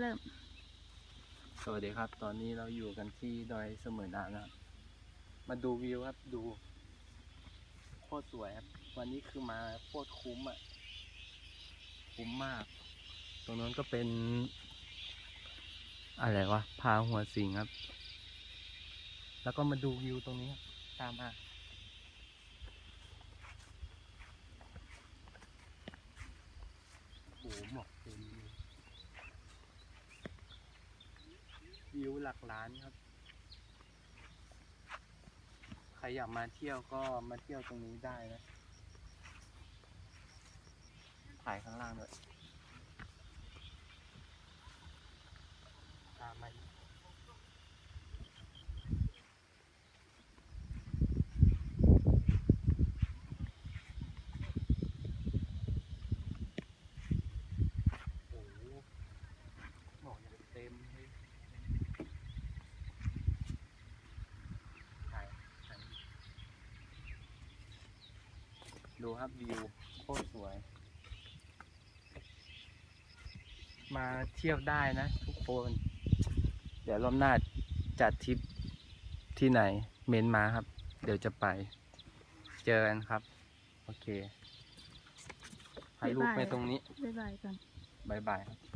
เริ่ม สวัสดีครับ ตอนนี้เราอยู่กันที่ดอยเสมอนานะครับ มาดูวิวครับ ดู โคตรสวยครับ วันนี้คือมาโคตรคุ้มอะ คุ้มมาก ตรงนั้นก็เป็น อะไรวะ พาหัวสิงครับ แล้วก็มาดูวิวตรงนี้ครับตามมาโอ้โหหมอกเต็มเลย วิวหลักล้านครับ ใครอยากมาเที่ยวก็มาเที่ยวตรงนี้ได้นะ ถ่ายข้างล่างด้วยตามมาอีกโอ้โหหมอกอย่างเต็มเลยถ่ายถ่าย ดูครับวิวโคตรสวย มาเที่ยวได้นะทุกคน เดี๋ยวรอบหน้าจัดทริปที่ไหนเม้นมาครับ เดี๋ยวจะไป เจอกันครับ โอเคถ่ายรูปไปตรงนี้ บ๊ายบายกันบายบายครับ